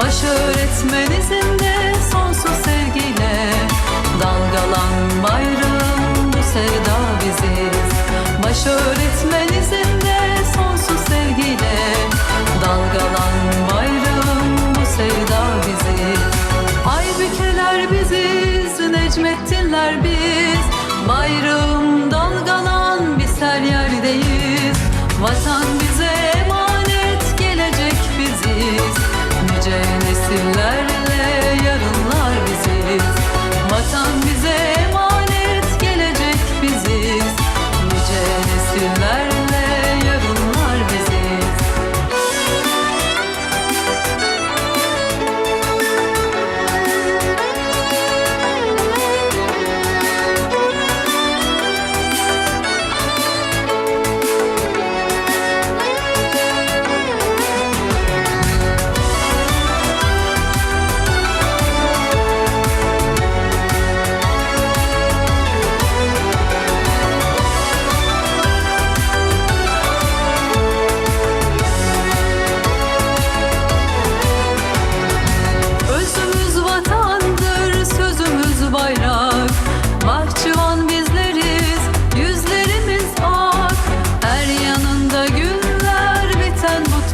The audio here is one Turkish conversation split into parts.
Baş öğretmen izinde sonsuz sevgiyle. Dalgalan bayrağım bu sevda biziz Baş öğretmen izinde sonsuz sevgiyle. Dalgalan bayrağım bu sevda biziz Aybükeler biziz, Necmettinler biz. Bayrağım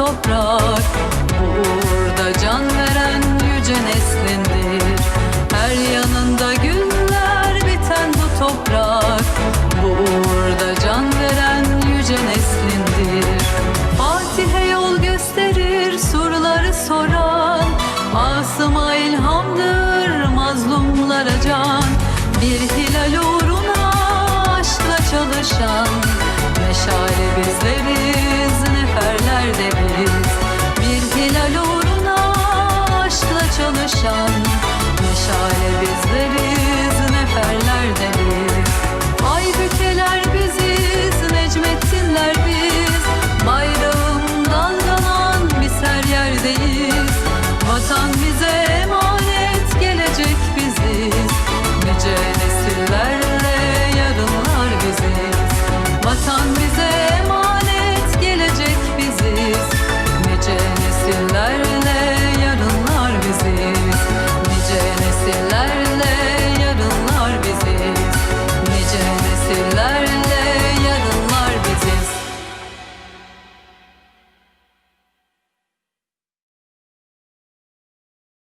toprak. Burada can veren yüce neslindir. Her yanında günler biten bu toprak. Burada can veren yüce neslindir. Fatih'e yol gösterir soruları soran. Asım'a ilhamdır mazlumlara can. Bir hilal uğruna aşkla çalışan. yaşam Meşale bizim